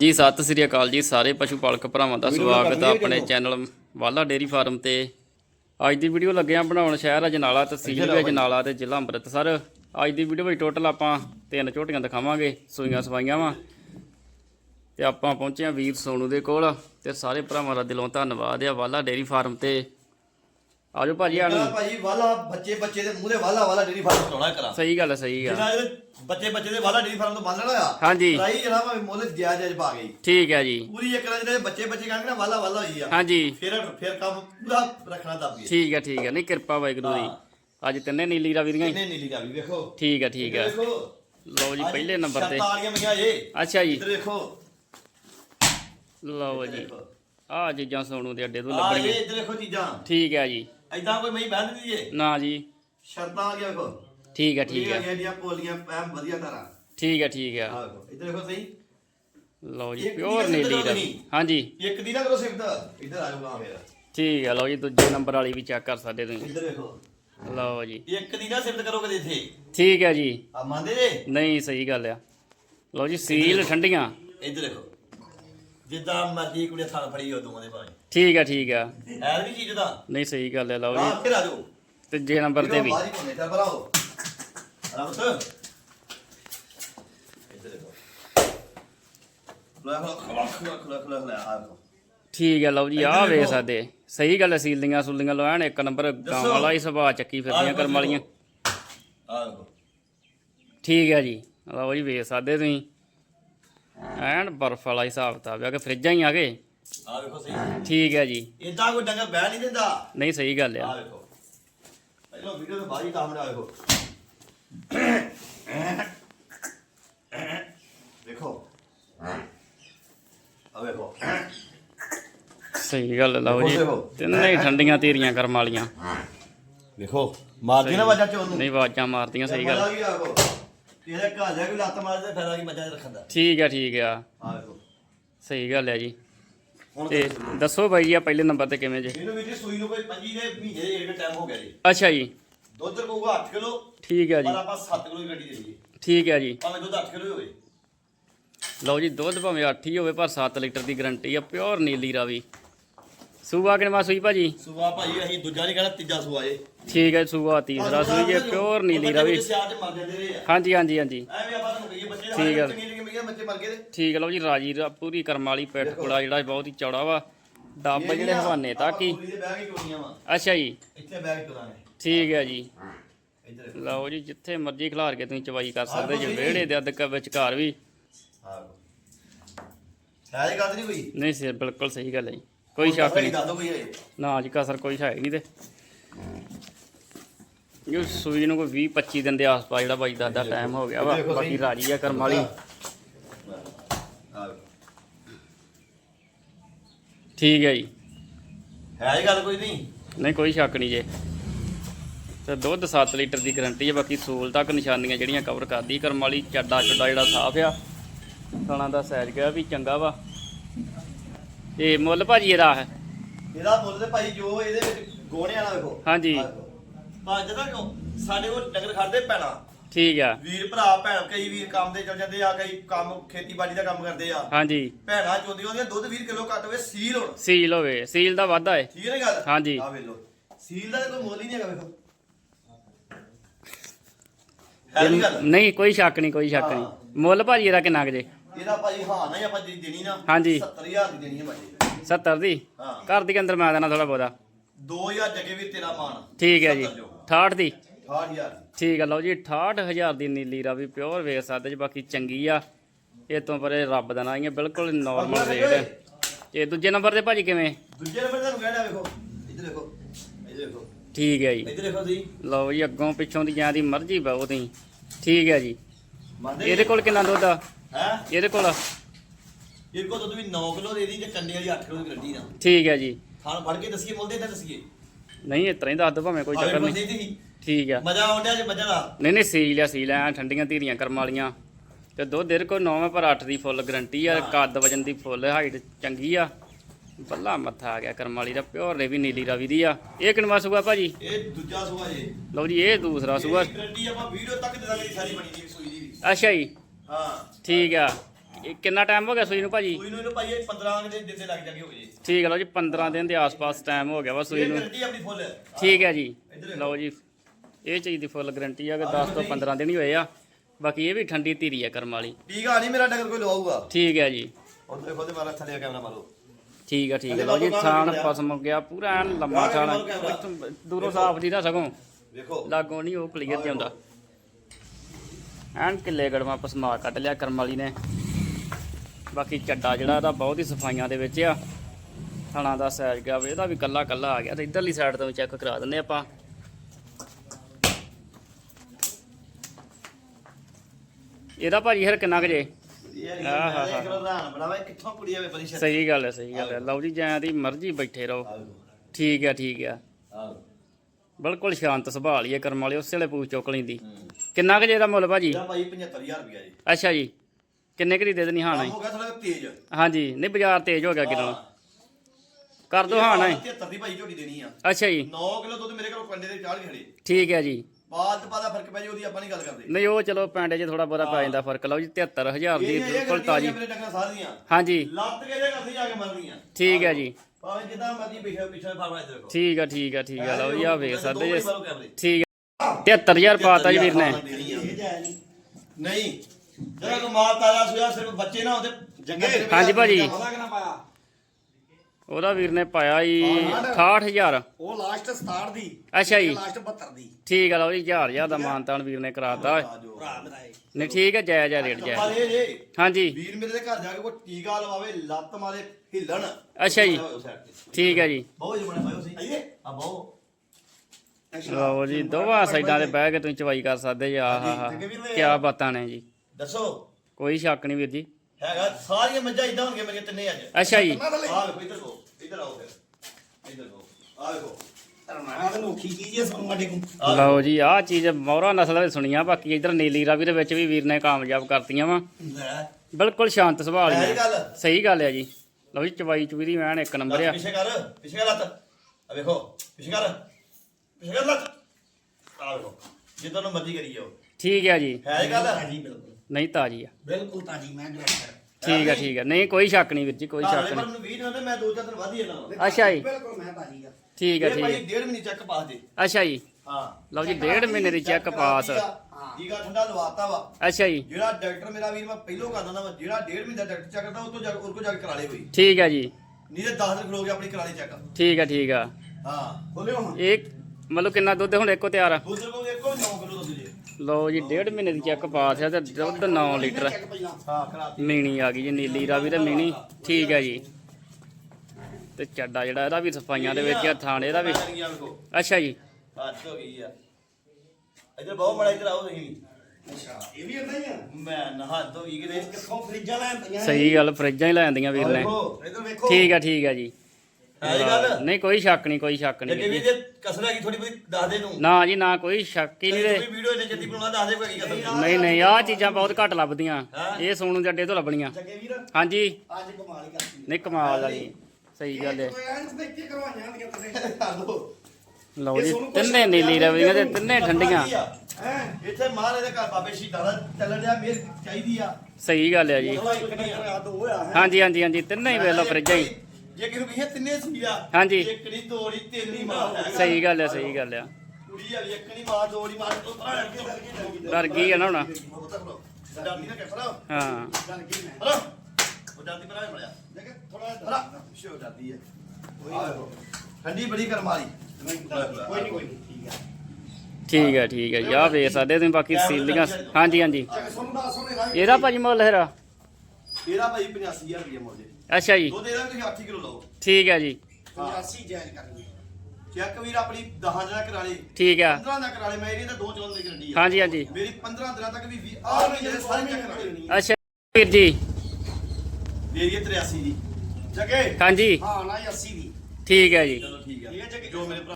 ਜੀ ਸਤਿ ਸ੍ਰੀ ਅਕਾਲ ਜੀ ਸਾਰੇ ਪਸ਼ੂ ਪਾਲਕ ਭਰਾਵਾਂ ਦਾ ਸਵਾਗਤ ਹੈ ਆਪਣੇ ਚੈਨਲ ਵਾਲਾ ਡੇਰੀ ਫਾਰਮ ਤੇ। ਅੱਜ ਦੀ ਵੀਡੀਓ ਲੱਗੇ ਆ ਬਣਾਉਣ ਸ਼ਹਿਰ ਅਜਨਾਲਾ ਤਹਿਸੀਲ ਵੀ ਅਜਨਾਲਾ ਤੇ ਜ਼ਿਲ੍ਹਾ ਅੰਮ੍ਰਿਤਸਰ। ਅੱਜ ਦੀ ਵੀਡੀਓ ਵਿੱਚ ਟੋਟਲ ਆਪਾਂ ਤਿੰਨ ਝੋਟੀਆਂ ਦਿਖਾਵਾਂਗੇ ਸੂਈਆਂ ਸਵਾਈਆਂ ਵਾ। ਤੇ ਆਪਾਂ ਪਹੁੰਚੇ ਆ ਵੀਰ ਸੋਨੂ ਦੇ ਕੋਲ। ਤੇ ਸਾਰੇ ਭਰਾਵਾਂ ਦਾ ਦਿਲੋਂ ਧੰਨਵਾਦ ਆ ਵਾਲਾ ਡੇਰੀ ਫਾਰਮ ਤੇ। ਆਜੋ ਭਾਜੀ ਆਣ ਕਹਿੰਦਾ ਭਾਜੀ ਵਾਲਾ ਬੱਚੇ ਬੱਚੇ ਦੇ ਮੂਹਰੇ ਵਾਲਾ ਵਾਲਾ ਡੇਰੀ ਫਾਰਮ ਚਲਾਉਣਾ ਕਰਾਂ। ਸਹੀ ਗੱਲ ਹੈ ਸਹੀ ਆ। ਜਿਹੜੇ ਬੱਚੇ ਬੱਚੇ ਦੇ ਵਾਲਾ ਡੇਰੀ ਫਾਰਮ ਤੋਂ ਬੰਦ ਲੈਣਾ ਆ ਹਾਂਜੀ। ਪ੍ਰਾਈ ਜਿਹੜਾ ਵਾ ਮੁੱਲ ਗਿਆ ਜਜ ਪਾ ਗਈ। ਠੀਕ ਹੈ ਜੀ। ਪੂਰੀ ਇੱਕ ਨਾਲ ਜਿਹੜੇ ਬੱਚੇ ਬੱਚੇ ਕਹਿੰਦੇ ਨਾ ਵਾਲਾ ਵਾਲਾ ਹੋਈ ਆ ਹਾਂਜੀ। ਫਿਰ ਫਿਰ ਕੰਮ ਪੂਰਾ ਰੱਖਣਾ ਦੱਬ ਠੀਕ ਹੈ ਠੀਕ ਹੈ ਨਹੀਂ ਕਿਰਪਾ ਵਾਹਿਗੁਰੂ ਦੀ ਅੱਜ ਤਿੰਨੇ ਨੀਲੀ ਰਾਵੀਆਂ ਹੀ। ਕਿੰਨੇ ਨੀਲੀ ਦਾ ਵੀ ਵੇਖੋ। ਠੀਕ ਹੈ ਠੀਕ ਹੈ ਵੇਖੋ। ਲਓ ਜੀ ਪਹਿਲੇ ਨੰਬਰ ਤੇ। ਤਾਲੀਆਂ ਮੀਆਂ ਇਹ। ਅੱਛਾ ਜੀ। ਇੱਧਰ ਵੇਖੋ। ਲਓ ਜੀ। ਆਹ ਚੀਜ਼ਾਂ ਸੋਨੂ ਦੇ ਅੱਡੇ ਤੋਂ ਆ ਲੱਭਣੀਆਂ। ਇਹ ਇੱਧਰ ਵੇਖੋ ਚੀਜ਼ਾਂ। ਠੀਕ ਹੈ ਜੀ। ਐਦਾਂ ਕੋਈ ਮਈ ਬੰਦ ਨਹੀਂ ਨਾ ਜੀ। ਸ਼ਰਤਾਂ ਆ ਗਿਆ ਵੇਖੋ ਠੀਕ ਹੈ ਠੀਕ ਹੈ ਜਿਹੜੀਆਂ ਪੋਲੀਆਂ ਐਮ ਵਧੀਆ ਤਰ੍ਹਾਂ ਠੀਕ ਹੈ ਠੀਕ ਹੈ ਆ ਵੇਖੋ ਇੱਧਰ ਵੇਖੋ ਸਹੀ। ਲਓ ਜੀ ਇੱਕ ਪਿਓਰ ਦੀ ਨੀਲੀ ਨਹੀਂ। ਹਾਂਜੀ। ਇੱਕ ਦੀ ਨਾ ਕਰੋ ਸਿਫਤ। ਇੱਧਰ ਆ ਜਾਊਗਾ ਮੇਰਾ ਠੀਕ ਹੈ ਲਓ ਜੀ ਦੂਜੇ ਨੰਬਰ ਵਾਲੀ ਵੀ ਚੈੱਕ ਕਰ ਸਕਦੇ ਤੁਸੀਂ। ਇੱਧਰ ਵੇਖੋ ਲਓ ਜੀ। ਇੱਕ ਦੀ ਨਾ ਸਿਫਤ ਕਰੋ ਕਦੇ ਇੱਥੇ। ਠੀਕ ਹੈ ਜੀ। ਆ ਮੰਨਦੇ ਜੇ? ਨਹੀਂ ਸਹੀ ਗੱਲ ਆ। ਲਓ ਜੀ ਸੀਲ ਠੰਡੀਆਂ। ਇੱਧਰ ਦੇਖੋ। ਜਿੱਦਾਂ ਮਰਜ਼ੀ ਕੁੜੀ ਥਾਲ ਫੜੀ ਉਹ ਦੋਵਾਂ ਦੇ ਭਾਵੇਂ। ਠੀਕ ਹੈ ਠੀਕ ਹੈ ਐਰ ਵੀ ਚੀਜ਼ ਦਾ। ਨਹੀਂ ਸਹੀ ਗੱਲ ਹੈ ਲਓ ਆ ਜੀ ਫਿਰ ਆ ਜਾਓ। ਤੀਜੇ ਨੰਬਰ ਤੇ ਵੀ। ਬਾਹਰ ਹੀ ਕੋਨੇ ਚੱਲ ਬਰਾਓ ਰਮਤ ਇੱਧਰ ਦੇਖੋ। ਖੁਲਾ ਖੁਲਾ ਖੁਲਾ ਖੁਲਾ ਖੁਲਾ ਖੁਲਾ ਆ ਦੇਖੋ। ਠੀਕ ਹੈ ਲਓ ਜੀ ਵੇਖ ਦੇਖੋ। ਸਕਦੇ। ਸਹੀ ਗੱਲ ਹੈ ਸੀਲੀਆਂ ਸੁਲੀਆਂ ਲੋਹਣ ਇੱਕ ਨੰਬਰ ਗਾਂ। ਵਾਲਾ ਹੀ ਸੁਭਾਅ ਚੱਕੀ ਫਿਰਦੀਆਂ ਕਰਮ ਵਾਲੀਆਂ। ਆ ਦੇਖੋ। ਠੀਕ ਹੈ ਜੀ। ਲਓ ਜੀ ਵੇਖ ਸਕਦੇ ਤੁਸੀਂ। ਐਨ ਬਰਫ ਵਾਲਾ ਹਿਸਾਬ ਕਿਤਾਬ ਆ ਕਿ ਫਰਿੱਜਾਂ ਹੀ ਆ ਗਏ। ਆ ਵੇਖੋ ਸਹੀ। ਠੀਕ ਹੈ ਜੀ। ਇਦਾਂ ਕੋਈ ਡੰਗਰ ਬਹਿ ਨਹੀਂ ਦਿੰਦਾ। ਨਹੀਂ ਸਹੀ ਗੱਲ ਆ। ਆ ਵੇਖੋ ਪਹਿਲਾਂ ਵੀਡੀਓ ਤੋਂ ਬਾਹਰ ਹੀ ਕੰਮ ਨਾ ਵੇਖੋ ਦੇਖੋ। ਆ ਵੇਖੋ ਸਹੀ ਗੱਲ ਲਓ ਜੀ। ਦੇਖੋ। ਤਿੰਨੇ ਹੀ ਠੰਡੀਆਂ ਤੀਰੀਆਂ ਕਰਮ ਵਾਲੀਆਂ। ਵੇਖੋ ਮਾਰਦੀ ਨਾ ਵਜਾ ਚੋਂ ਨਹੀਂ ਆਵਾਜ਼ਾਂ ਮਾਰਦੀਆਂ ਸਹੀ ਗੱਲ। ਆਖੋ ਇਹਦੇ ਘਰ ਜਾ ਕੇ ਲੱਤ ਮਾਰਦੇ ਫਾਇਦਾ ਕੀ ਮੱਝਾਂ 'ਚ ਰੱਖਣ ਦਾ ਠੀਕ ਆ ਠੀਕ ਆ। ਆ ਵੇਖੋ। ਸਹੀ ਗੱਲ ਹੈ ਜੀ। ਹੁਣ ਤੇ ਦੱਸੋ। ਬਾਈ ਜੀ ਆ ਪਹਿਲੇ ਨੰਬਰ ਤੇ ਕਿਵੇਂ ਜੇ? ਇਹਨੂੰ ਵੀ ਜੀ ਸੂਈ ਨੂੰ ਕੋਈ 25 ਦੇ ਮਹੀਨੇ ਦੇ ਟਾਈਮ ਹੋ ਗਿਆ ਜੀ। ਅੱਛਾ ਜੀ। ਦੁੱਧ ਕਹੂਗਾ 8 ਕਿਲੋ ਠੀਕ ਹੈ ਜੀ। ਪਰ ਆਪਾਂ 7 ਕਿਲੋ ਦੀ ਗੱਡੀ ਦੇ ਦਈਏ। ਠੀਕ ਹੈ ਜੀ। ਭਾਵੇਂ ਦੁੱਧ 8 ਕਿਲੋ ਹੋਵੇ। ਲਓ ਜੀ ਦੁੱਧ ਭਾਵੇਂ 8 ਹੀ ਹੋਵੇ ਪਰ 7 ਲੀਟਰ ਦੀ ਗਰੰਟੀ ਆ ਪਿਓਰ ਨੀਲੀ ਰਾਵੀ। ਸੂਆ ਕਿਨਵਾ ਸੂਈ ਭਾਜੀ? ਸੂਆ ਭਾਈ ਅਸੀਂ ਦੂਜਾ ਨਹੀਂ ਕਹਿਣਾ ਤੀਜਾ ਸੂਆ ਏ ਠੀਕ ਹੈ ਸੂਆ ਤੀਸਰਾ ਸੂਈ ਜੇ ਪਿਓਰ ਨੀਲੀ ਰਾਵੀ ਹਾਂਜੀ ਹਾਂਜੀ ਹਾਂਜੀ। ਐਵੇਂ ਆਪਾਂ ਤੁਹਾਨੂੰ ਕਹੀਏ ਬੱਚੇ ਠੀਕ ਬੱਚੇ ਮਰ ਗਏ ਤੇ। ਠੀਕ ਹੈ ਲਓ ਜੀ ਰਾਜੀ ਪੂਰੀ ਕਰਮ ਵਾਲੀ ਪਿੱਠ ਕੁੜਾ ਜਿਹੜਾ ਬਹੁਤ ਹੀ ਚੌੜਾ ਵਾ। ਡੱਬ ਜਿਹੜੇ ਹਵਾਨੇ ਤੱਕ। ਹੀ ਹੀ ਅੱਛਾ ਜੀ। ਇੱਥੇ ਬੈਗ ਨੇ ਠੀਕ ਹੈ ਜੀ। ਲਓ ਜੀ ਜਿੱਥੇ ਮਰਜ਼ੀ ਖਿਲਾਰ ਕੇ ਤੁਸੀਂ ਚਵਾਈ ਕਰ ਸਕਦੇ ਜੇ ਵਿਹੜੇ ਦੇ ਅੱਧ ਕ ਵਿੱਚ ਘਰ ਵੀ ਹਾਂ ਹੈ ਇਹ ਗੱਲ ਨਹੀਂ ਕੋਈ ਨਹੀਂ ਸਿਰ ਬਿਲਕੁਲ ਸਹੀ ਗੱਲ ਹੈ ਜੀ। ਕੋਈ ਸ਼ੱਕ ਨਹੀਂ। ਦੱਸ ਦੋ ਕੋਈ ਹੈ। ਨਾ ਜੀ ਕਸਰ ਕੋਈ ਹੈ ਨਹੀਂ ਤੇ। ਇਹ ਸੂਈ ਨੂੰ ਕੋਈ 20 25 ਦਿਨ ਦੇ ਆਸ-ਪਾਸ ਜਿਹੜਾ ਬਾਈ ਦਾ ਟਾਈਮ ਹੋ ਗਿਆ ਵਾ। ਬਾਕੀ ਰਾਜੀ ਆ ਕਰਮ ਵਾਲੀ। ਠੀਕ ਹੈ ਜੀ। ਹੈ ਇਹ ਗੱਲ ਕੋਈ ਨਹੀਂ? ਨਹੀਂ ਕੋਈ ਸ਼ੱਕ ਨਹੀਂ ਜੇ। ਤੇ ਦੁੱਧ 7 ਲੀਟਰ ਦੀ ਗਰੰਟੀ ਹੈ ਬਾਕੀ ਸੂਲ ਤੱਕ ਨਿਸ਼ਾਨੀਆਂ ਜਿਹੜੀਆਂ ਕਵਰ ਕਰਦੀ ਕਰਮ ਵਾਲੀ ਚੱਡਾ ਚੱਡਾ ਜਿਹੜਾ ਸਾਫ਼ ਆ। ਥਣਾ ਦਾ ਸਾਈਜ਼ ਗਿਆ ਵੀ ਚੰਗਾ ਵਾ। ਤੇ ਮੁੱਲ ਭਾਜੀ ਇਹਦਾ ਹੈ। ਇਹਦਾ ਮੁੱਲ ਤੇ ਭਾਈ ਜੋ ਇਹਦੇ ਵਿੱਚ ਗੋਣੇ ਵਾਲਾ ਵੇਖੋ। ਹਾਂਜੀ। ਪੰਜ ਦਾ ਕਿਉਂ? ਸਾਡੇ ਕੋਲ ਡੰਗਰ ਖੜਦੇ ਪੈਣਾ। ਠੀਕ ਆ। ਵੀਰ ਭਰਾ ਭੈਣ ਕਈ ਵੀਰ ਕੰਮ ਦੇ ਚਲ ਜਾਂਦੇ ਆ ਕਈ ਕੰਮ ਖੇਤੀਬਾੜੀ ਦਾ ਕੰਮ ਕਰਦੇ ਆ। ਹਾਂਜੀ। ਭੈਣਾਂ ਚੋਂਦੀਆਂ ਉਹਦੀਆਂ ਦੁੱਧ 20 ਕਿਲੋ ਘੱਟ ਹੋਵੇ ਸੀਲ ਹੋਣ। ਸੀਲ ਹੋਵੇ। ਸੀਲ ਦਾ ਵਾਧਾ ਹੈ ਠੀਕ ਹੈ ਨਾ ਗੱਲ? ਹਾਂਜੀ। ਆ ਵੇਖ ਲਓ। ਸੀਲ ਦਾ ਤਾਂ ਕੋਈ ਮੁੱਲ ਹੀ ਨਹੀਂ ਹੈਗਾ ਵੇਖੋ। ਹੈ ਨੀ ਗੱਲ? ਨਹੀਂ ਕੋਈ ਸ਼ੱਕ ਨਹੀਂ ਕੋਈ ਸ਼ੱਕ ਹਾਂ। ਨਹੀਂ ਮੁੱਲ ਭਾਜੀ ਇਹਦਾ ਕਿੰਨਾ ਕੁ ਜੇ? ਇਹਦਾ ਹਾਂ ਨਹੀਂ ਆਪਾਂ ਜਿਹੜੀ ਦੇਣੀ ਨਾ ਹਾਂਜੀ। 70000 ਦੀ ਦੇਣੀ ਹੈ ਭਾਜੀ। 70 ਦੀ? ਹਾਂ। ਘਰ ਦੀ ਅੰਦਰ ਮੈਂ ਦੇਣਾ ਥੋੜਾ ਬਹੁਤਾ? 2000 ਜਗੇ ਵੀ ਤੇਰਾ ਮਾਨ। ਠੀਕ ਹੈ ਜੀ। 70 ਜੋ। 68 ਦੀ? 68000 ਠੀਕ ਹੈ ਲਓ ਜੀ 68000 ਦੀ ਨੀਲੀ ਰਾਵੀ ਪਿਓਰ ਵੇਖ ਸਕਦੇ ਜੀ ਬਾਕੀ ਚੰਗੀ ਆ। ਇਹ ਤੋਂ ਪਰੇ ਰੱਬ ਦਾ ਨਾਂ ਹੀ ਹੈ ਬਿਲਕੁਲ ਨਾਰਮਲ ਰੇਟ ਤੇ ਦੂਜੇ ਨੰਬਰ ਤੇ ਭਾਜੀ ਕਿਵੇਂ? ਦੂਜੇ ਨੰਬਰ ਤੁਹਾਨੂੰ ਕਹਿਣਾ ਵੇਖੋ। ਇੱਧਰ ਦੇਖੋ ਇੱਧਰ ਦੇਖੋ। ਠੀਕ ਹੈ ਜੀ। ਇੱਧਰ ਦੇਖੋ ਜੀ ਲਓ ਜੀ ਅੱਗੋਂ ਪਿੱਛੋਂ ਦੀ ਜਾਂ ਦੀ ਮਰਜ਼ੀ ਬਹੁਤ ਹੀ ਠੀਕ ਹੈ ਜੀ। ਇਹਦੇ ਕੋਲ ਕਿੰਨਾ ਦੁੱਧ ਆ? ਹੈ? ਇਹਦੇ ਕੋਲ। ਇਹ ਕੋ ਵੀ 9 ਕਿਲੋ ਦੇ ਦੀ ਤੇ ਕੰਡੇ ਵਾਲੀ 8 ਕਿਲੋ ਦੀ ਗਰੰਟੀ ਨਾ ਠੀਕ ਹੈ ਜੀ। ਥਾਣ ਫੜ ਕੇ ਦੱਸੀਏ ਮੁੱਲ ਦੇ ਤਾਂ ਦੱਸੀਏ? ਨਹੀਂ ਇਸ ਤਰ੍ਹਾਂ ਹੀ ਦੱਸ ਦੋ ਭਾਵੇਂ ਕੋਈ ਚੱਕਰ ਨਹੀਂ। ਠੀਕ ਆ। ਮਜ਼ਾ ਆਉਂਦਾ ਜੇ ਮਜ਼ਾ ਦਾ? ਨਹੀਂ ਨਹੀਂ ਸੀਲ ਆ ਸੀਲ ਆ ਠੰਡੀਆਂ ਧੀਰੀਆਂ ਕਰਮ ਵਾਲੀਆਂ। ਤੇ ਦੁੱਧ ਦੇ ਕੋ 9 ਹੈ ਪਰ 8 ਦੀ ਫੁੱਲ ਗਰੰਟੀ ਆ ਕੱਦ ਵਜਨ ਦੀ ਫੁੱਲ ਹਾਈਟ ਚੰਗੀ ਆ। ਬੱਲਾ ਮੱਥਾ ਆ ਗਿਆ ਕਰਮ ਵਾਲੀ ਦਾ ਪਿਓਰ ਨੇ ਵੀ ਨੀਲੀ ਰਾਵੀ ਦੀ ਆ। ਇਹ ਕਿਨਵਾ ਸੂਆ ਭਾਜੀ? ਇਹ ਦੂਜਾ ਸੂਆ ਜੇ। ਲਓ ਜੀ ਇਹ ਦੂਸਰਾ ਸੂਆ। ਗਰੰਟੀ ਆਪਾਂ ਵੀਡੀਓ ਤੱਕ ਦੇ ਦਾਂਗੇ ਸਾਰੀ ਬਣੀ ਦੀ ਸੂਈ ਦੀ। ਅੱਛਾ ਜੀ। ਹਾਂ। ਠੀਕ ਆ। ਕਿੰਨਾ ਟਾਈਮ ਹੋ ਗਿਆ ਸੂਈ ਨੂੰ ਭਾਜੀ? ਕੋਈ ਨੂੰ ਇਹਨੂੰ ਭਾਈ ਇਹ 15 ਦੇ ਦਿਨ ਦੇ ਲੱਗ ਜਾਗੇ ਹੋ ਜੀ। ਠੀਕ ਹੈ ਲਓ ਜੀ 15 ਦਿਨ ਦੇ ਆਸ-ਪਾਸ ਟਾਈਮ ਹੋ ਗਿਆ ਵਾ ਸੂਈ ਇਹ ਨੂੰ। ਗਰੰਟੀ ਆਪਣੀ ਫੁੱਲ ਠੀਕ ਹੈ ਜੀ। ਲਓ ਜੀ ਇਹ ਚੀਜ਼ ਦੀ ਫੁੱਲ ਗਾਰੰਟੀ ਆ ਕਿ 10 ਤੋਂ 15 ਦਿਨ ਹੀ ਹੋਏ ਆ ਬਾਕੀ ਇਹ ਵੀ ਠੰਡੀ ਧੀਰੀ ਆ ਕਰਮ ਵਾਲੀ। ਟੀਕਾ ਨਹੀਂ ਮੇਰਾ ਡੰਗਰ ਕੋਈ ਲਵਾਊਗਾ। ਠੀਕ ਹੈ ਜੀ। ਉਹ ਦੇਖੋ ਤੇ ਮਾਰਾ ਥੱਲੇ ਕੈਮਰਾ ਮਾਰੋ। ਠੀਕ ਆ ਠੀਕ ਆ। ਲਓ ਜੀ ਥਾਣ ਪਸਮ ਗਿਆ ਪੂਰਾ ਐਨ ਲੰਮਾ ਥਾਣ ਦੂਰੋਂ ਸਾਫ਼ ਦੀ ਨਾ ਸਗੋਂ। ਵੇਖੋ ਲਾਗੋਂ ਨਹੀਂ ਉਹ ਕਲੀਅਰ ਤੇ ਆਉਂਦਾ ਐਨ ਕਿੱਲੇ ਗੜਵਾ ਪਸਮਾ ਕੱਢ ਲਿਆ ਕਰਮ ਵਾਲੀ ਨੇ। ਬਾਕੀ ਚੱਡਾ ਜਿਹੜਾ ਇਹਦਾ ਬਹੁਤ ਹੀ ਸਫਾਈਆਂ ਦੇ ਵਿੱਚ ਆ। ਥਣਾ ਦਾ ਸਾਈਜ਼ ਗਿਆ ਵੇ ਇਹਦਾ ਵੀ ਕੱਲਾ ਕੱਲਾ ਆ ਗਿਆ ਤੇ ਇਧਰਲੀ ਸਾਈਡ ਤੋਂ ਚੈੱਕ ਕਰਾ ਦਿੰਦੇ ਆਪਾਂ। ਇਹਦਾ ਭਾਜੀ ਫਿਰ ਕਿੰਨਾ ਕੁ ਜੇ? ਇਹ ਆਹ। ਹਾ ਹਾ। ਇੱਕ ਰਧਾਨ ਬਣਾਵਾ ਕਿੱਥੋਂ ਕੁੜੀ ਆਵੇ ਬੜੀ ਸ਼ਰਤ ਸਹੀ ਗੱਲ ਹੈ ਸਹੀ ਗੱਲ ਹੈ। ਲਓ ਜੀ ਜਾਂ ਦੀ ਮਰਜ਼ੀ ਬੈਠੇ ਰਹੋ। ਠੀਕ ਹੈ ਠੀਕ ਹੈ। ਬਿਲਕੁਲ ਸ਼ਾਂਤ ਸੁਭਾਅ ਲਈ ਹੈ ਕਰਮ ਵਾਲੇ ਉਸੇ ਵੇਲੇ ਪੂਛ ਚੁੱਕ ਲੈਂਦੀ। ਕਿੰਨਾ ਕੁ ਜੇ ਦਾ ਮੁੱਲ ਭਾਜੀ? ਇਹਦਾ ਭਾਈ 75000 ਰੁਪਇਆ ਜੀ। ਅੱਛਾ ਜੀ। ਕਿੰਨੇ ਕੁ ਦੀ ਦੇ ਦੇਣੀ ਹਾਂ ਕੰਮ ਹੋ ਗਿਆ ਥੋੜਾ ਤੇਜ਼। ਹਾਂਜੀ ਨਹੀਂ ਬਾਜ਼ਾਰ ਤੇਜ਼ ਹੋ ਗਿਆ ਕਿਦੋਂ ਕਰ ਦੋ ਹਾਂ ਨਹੀਂ 73 ਦੀ ਭਾਈ ਝੋਟੀ ਦੇਣੀ ਆ। ਅੱਛਾ ਜੀ। 9 ਕਿਲੋ ਦੁੱਧ ਮੇਰੇ ਕੋਲ ਕੰਡੇ ਦੇ ਚਾੜ ਖੜੇ। ਠੀਕ ਹੈ ਜੀ। ਬਾਅਦ ਚ ਪਾਦਾ ਫ਼ਰਕ ਪੈ ਜੀ ਉਹਦੀ ਆਪਾਂ ਨਹੀਂ ਗੱਲ ਕਰਦੇ। ਨਹੀਂ ਉਹ ਚਲੋ ਪੈਂਡੇ 'ਚ ਥੋੜਾ ਬਹੁਤਾ ਪੈ ਜਾਂਦਾ ਫ਼ਰਕ। ਲਓ ਜੀ 73000 ਦੀ ਬਿਲਕੁਲ ਤਾਜੀ। ਮੇਰੇ ਡੰਗਰਾਂ ਸਾਰੀਆਂ। ਹਾਂਜੀ। ਲੱਤ ਕੇ ਜੇ ਕਰਦੇ ਜਾ ਕੇ ਮਰਦੀਆਂ ਠੀਕ ਹੈ ਜੀ। ਭਾਵੇਂ ਜਿੱਦਾਂ ਮਰਦੀ ਪਿਛੇ ਪਿਛੇ ਫਾਰਮਾ ਇੱਧਰ ਦੇਖੋ। ਠੀਕ ਹੈ ਠੀਕ ਹੈ ਠੀਕ ਹੈ ਲਓ ਜੀ ਆ ਵੇਖ ਸਕਦੇ ਦੋ ਜੀ। ਠੀਕ ਹੈ 73000 ਪਾਤਾ ਜੀ ਵੀਰ ਨੇ। ਨਹੀਂ। ਕੋ ਮਾਲ ਤਾਜ਼ਾ ਸੁਆ ਸਿਰਫ ਬੱਚੇ ਨਾ ਉਹਦੇ ਜੰਗੇ ਹਾਂਜੀ ਭਾਜੀ। ਉਹਦਾ ਕਿੰਨਾ ਪਾਇਆ? ਉਹਦਾ ਵੀਰ ਨੇ ਪਾਇਆ ਜੀ 68000 ਉਹ ਲਾਸਟ 67 ਦੀ। ਅੱਛਾ ਜੀ। ਲਾਸਟ 72 ਦੀ। ਠੀਕ ਹੈ ਲਓ ਜੀ 1000 ਹਜ਼ਾਰ ਦਾ ਮਾਨਤਾਨ ਵੀਰ ਨੇ ਕਰਾਤਾ। ਭਰਾ ਮੇਰਾ ਇਹ। ਨਹੀਂ ਠੀਕ ਹੈ ਜਾਇਜ਼ ਆ ਰੇਟ ਜਾਇਜ਼। ਜੇ। ਹਾਂਜੀ। ਵੀਰ ਮੇਰੇ ਦੇ ਘਰ ਜਾ ਕੇ ਕੋਈ ਟੀਕਾ ਲਵਾਵੇ ਲੱਤ ਮਾਰੇ ਹਿੱਲਣ। ਅੱਛਾ ਜੀ। ਠੀਕ ਹੈ ਜੀ। ਬਹੁਤ ਜਮਣੇ ਪਾਇਓ ਸਹੀ ਆ ਬਹੁਤ। ਲਓ ਜੀ ਦੋਵਾਂ ਸਾਈਡਾਂ ਤੇ ਬਹਿ ਕੇ ਤੁਸੀਂ ਚਵਾਈ ਕਰ ਸਕਦੇ ਜੀ ਆਹ ਹਾ ਕੀ ਬਾਤਾਂ ਨੇ ਜੀ। ਦੱਸੋ। ਕੋਈ ਸ਼ੱਕ ਨਹੀਂ ਵੀਰ ਜੀ। ਹੈਗਾ ਸਾਰੀਆਂ ਮੱਝਾਂ ਇਦਾਂ ਹੋਣਗੀਆਂ ਮੇਰੀਆਂ ਤਿੰਨੇ ਅੱਜ। ਅੱਛਾ ਜੀ। ਆਹ ਵੇਖੋ ਇੱਧਰ ਕੋ ਇੱਧਰ ਆਓ ਫਿਰ। ਇੱਧਰ ਕੋ ਆਹ ਵੇਖੋ ਧਰਮਾ ਤਾਂ ਨੋਖੀ ਚੀਜ਼ ਹੈ ਸਾਨੂੰ ਸਾਡੇ ਕੋਲ। ਆਹ ਲਓ ਜੀ ਆਹ ਚੀਜ਼ ਮੌਰਾ ਨਸਲ ਵਿੱਚ ਸੁਣੀਆਂ ਬਾਕੀ ਇਧਰ ਨੀਲੀ ਰਾਵੀ ਦੇ ਵਿੱਚ ਵੀ ਵੀਰ ਨੇ ਕਾਮਯਾਬ ਕਰਤੀਆਂ ਵਾ। ਲੈ। ਬਿਲਕੁਲ ਸ਼ਾਂਤ ਸੁਭਾਅ ਹੈ ਵਾਲੀ ਇਹ ਗੱਲ। ਸਹੀ ਗੱਲ ਹੈ ਜੀ। ਲਓ ਜੀ ਚਵਾਈ ਚੁਵੀ ਦੀ ਮੈਨ ਇੱਕ ਨੰਬਰ ਆ। ਪਿੱਛੇ ਕਰ ਪਿੱਛੇ ਕਰ ਲੱਤ। ਆ ਵੇਖੋ ਪਿੱਛੇ ਕਰ ਪਿੱਛੇ ਕਰ ਲੱਤ। ਆ ਵੇਖੋ ਜਿੱਦਾਂ ਨੂੰ ਮਰਜ਼ੀ ਕਰੀ ਜਾਓ ਠੀਕ ਹੈ ਜੀ। ਹੈ ਇਹ ਗੱਲ। ਤਾਜੀ ਬਿਲਕੁਲ। ਨਹੀਂ ਤਾਜੀ ਆ। ਬਿਲਕੁਲ ਤਾਜੀ ਮੈਂ ਗਰੰਟਰ ਠੀਕ ਹੈ ਠੀਕ ਹੈ ਨਹੀਂ ਕੋਈ ਸ਼ੱਕ ਨਹੀਂ ਵੀਰ ਜੀ ਕੋਈ ਸ਼ੱਕ ਨਹੀਂ। ਮੈਨੂੰ 20 ਦਿਨ ਮੈਂ ਦੋ ਚਾਰ ਦਿਨ ਵੱਧ ਹੀ ਜਾਣਾ ਅੱਛਾ ਜੀ। ਬਿਲਕੁਲ ਮੈਂ ਤਾਜੀ ਆ। ਠੀਕ ਇਹ ਠੀਕ ਭਾਈ ਹੈ ਡੇਢ ਮਹੀਨੇ ਚੱਕ ਪਾਸ ਦੇ। ਅੱਛਾ ਜੀ। ਹਾਂ। ਲਓ ਜੀ ਡੇਢ ਮਹੀਨੇ ਦੀ ਚੈੱਕ ਪਾਸ ਟੀਕਾ ਠੰਡਾ ਲਵਾਤਾ ਵਾ। ਅੱਛਾ ਜੀ। ਜਿਹੜਾ ਡਾਕਟਰ ਮੇਰਾ ਵੀਰ ਮੈਂ ਪਹਿਲੋਂ ਕਰ ਦਿੰਦਾ ਵਾ ਜਿਹੜਾ ਡੇਢ ਮਹੀਨੇ ਦਾ ਡਾਕਟਰ ਚੈੱਕ ਕਰਦਾ ਉਹ ਤੋਂ ਜਾ ਕੇ ਉਹ ਕੇ ਕਰਾ ਲੇ ਹੋਈ ਠੀਕ ਹੈ ਜੀ। ਨਹੀਂ ਤੇ 10 ਦਿਨ ਖਲੋ ਕੇ ਆਪਣੀ ਕਰਾ ਲੇ ਚੈੱਕ ਠੀਕ ਹੈ ਠੀਕ ਆ। ਹਾਂ ਬੋਲਿਓ ਹੁਣ। ਇਹ ਮਤਲਬ ਕਿੰਨਾ ਦੁੱਧ ਹੁਣ ਇੱਕੋ ਤਿਆਰ ਆ? ਦੁੱਧ ਕੋਲ ਇੱਕੋ 9 ਕਿਲੋ ਦੁੱਧ ਜੇ ਲਓ ਜੀ ਡੇਢ ਮਹੀਨੇ ਦੀ ਚੈੱਕ ਪਾਸ ਆ ਤੇ ਦੁੱਧ 9 ਲੀਟਰ। ਮੀਣੀ ਆ ਗਈ ਜੀ ਨੀਲੀ ਰਾਵੀ ਤੇ ਮੀਣੀ ਠੀਕ ਹੈ ਜੀ। ਤੇ ਚੱਡਾ ਜਿਹੜਾ ਇਹਦਾ ਵੀ ਸਫਾਈਆਂ ਦੇ ਵਿੱਚ ਆ ਥਾਣੇ ਦਾ ਵੀ। ਅੱਛਾ ਜੀ। ਹੱਥ ਹੋ ਗਈ ਆ। ਇੱਧਰ ਬਹੁਤ ਬੜਾ ਇੱਧਰ ਆਓ ਤੁਸੀਂ। ਅੱਛਾ ਇਹ ਵੀ ਇਦਾਂ ਹੀ ਆ। ਮੈਂ ਨਾ ਹੱਥ ਹੋ ਗਈ ਕਿਤੇ। ਕਿੱਥੋਂ ਫਰਿੱਜਾਂ ਲੈਣ ਪਈਆਂ ਸਹੀ ਗੱਲ ਫਰਿੱਜਾਂ ਹੀ ਲੈ ਆਂਦੀਆਂ ਵੀਰ ਨੇ। ਠੀਕ ਆ ਠੀਕ ਆ ਜੀ। ਹੈ ਇਹ ਗੱਲ? ਨਹੀਂ ਕੋਈ ਸ਼ੱਕ ਨਹੀਂ ਕੋਈ ਸ਼ੱਕ ਨਹੀਂ ਵੀ ਜੀ। ਜੇ ਕਸਰ ਹੈਗੀ ਥੋੜੀ ਬਹੁਤੀ ਦੱਸ ਦੇ ਨੂੰ ਨਾ ਜੀ ਨਾ ਕੋਈ ਸ਼ੱਕ ਹੀ ਨਹੀਂ ਕੋਈ ਦੇ ਵੀਡੀਓ ਇਹਨੇ ਜੱਦੀ ਬਣਾਉਣਾ ਦੱਸ ਦੇ ਕੋਈ ਕੀ ਕਸਰ। ਨਹੀਂ ਨਹੀਂ ਆਹ ਚੀਜ਼ਾਂ ਬਹੁਤ ਘੱਟ ਲੱਭਦੀਆਂ? ਇਹ ਸੋਨੂੰ ਜੱਡੇ ਤੋਂ ਲੱਭਣੀਆਂ। ਜੱਗੇ ਵੀਰ? ਹਾਂਜੀ। ਅੱਜ ਕਮਾਲ ਹੀ ਕਰਤੀ। ਨਹੀਂ ਕਮਾਲ ਵਾਲੀ ਸਹੀ ਗੱਲ ਹੈ। ਤੂੰ ਲਓ ਜੀ ਤਿੰਨੇ ਨੀਲੀ ਰਵੀਆਂ ਤੇ ਤਿੰਨੇ ਠੰਡੀਆਂ। ਹੈ? ਇੱਥੇ ਮਹਾਰਾਜ ਦੇ ਘਰ ਬਾਬੇ ਸ਼ਹੀਦਾਂ ਦਾ ਚੱਲਣ ਡਿਆ ਮੇਰ ਚਾਹੀਦੀ ਆ। ਸਹੀ ਗੱਲ ਹੈ ਜੀ। ਹਾਂਜੀ ਹਾਂਜੀ ਹਾਂਜੀ ਤਿੰਨੇ ਹੀ ਵੇਖ ਲਓ ਫਰਿੱਜਾਂ ਹੀ। ਜੇ ਕਹੀਏ ਤਿੰਨੇ ਆ। ਹਾਂਜੀ। ਇੱਕ ਨਹੀਂ ਦੋ ਨਹੀਂ ਤਿੰਨ ਨਹੀਂ ਮਾਰ ਹੈਗਾ। ਸਹੀ ਗੱਲ ਹੈ ਸਹੀ ਗੱਲ ਆ। ਕੁੜੀ ਵਾਲੀ ਮਾਰ ਮਾਰ ਤੋਂ ਡਰ ਗਈ ਡਰ ਗਈ ਆ ਨਾ ਹੁਣ। ਡਰਦੀ ਨਾ ਕਿ ਫੜਾ ਹਾਂ। ਡਰ ਗਈ ਮੈਂ ਫੜਾ ਉਹ ਡਰਦੀ ਪਰਾਂ ਮੜਿਆ ਜੱਗੇ ਥੋੜਾ ਫੜਾ ਸ਼ੋ ਡਰਦੀ ਹੈ ਆਹ ਦੇਖੋ। ਠੰਡੀ ਬੜੀ ਕਰਮ ਵਾਲੀ। ਕੋਈ ਨਹੀਂ ਕੋਈ ਨਹੀਂ ਠੀਕ ਹੈ ਠੀਕ ਹੈ ਠੀਕ ਹੈ ਜੀ। ਆਹ ਵੇਖ ਸਕਦੇ ਤੁਸੀਂ ਬਾਕੀ ਸੀਲੀਆਂ ਹਾਂਜੀ ਹਾਂਜੀ। ਇਹਦਾ ਭਾਜੀ ਮੁੱਲ ਹੈਰਾ ਇਹਦਾ ਭਾਈ 85000 ਰੁਪਏ ਮੁੱਲ ਜੇ ਅੱਛਾ ਜੀ। ਦੁੱਧ ਇਹਦਾ ਤੁਸੀਂ 8 ਕਿਲੋ ਲਓ। ਠੀਕ ਹੈ ਜੀ। 85 ਜਾਇਜ਼ ਕਰਨੀ ਚੈੱਕ ਵੀਰ ਆਪਣੀ 10 ਦਿਨਾਂ ਕਰਾ ਲੇ ਠੀਕ ਆ 15 ਦਾ ਕਰਾ ਲੇ ਮੈਂ ਇਹਦੀ ਤਾਂ ਦੋ ਚਲਾਉਣ ਦੀ ਗਰੰਟੀ ਆ। ਹਾਂਜੀ ਹਾਂਜੀ। ਮੇਰੀ 15 ਦਿਨਾਂ ਤੱਕ ਵੀ ਆਹ ਵੀ ਜਿਹੜੇ ਸਾਰੇ ਚੈੱਕ ਕਰਾ ਲੇ ਅੱਛਾ ਵੀਰ ਜੀ। ਮੇਰੀ ਇਹ 83 ਦੀ। ਜਗੇ? ਹਾਂਜੀ। ਹਾਂ ਨਾ 80 ਦੀ। ਠੀਕ ਹੈ ਜੀ। ਚਲੋ ਠੀਕ ਆ ਇਹ ਜੱਗੇ ਜੋ ਮੇਰੇ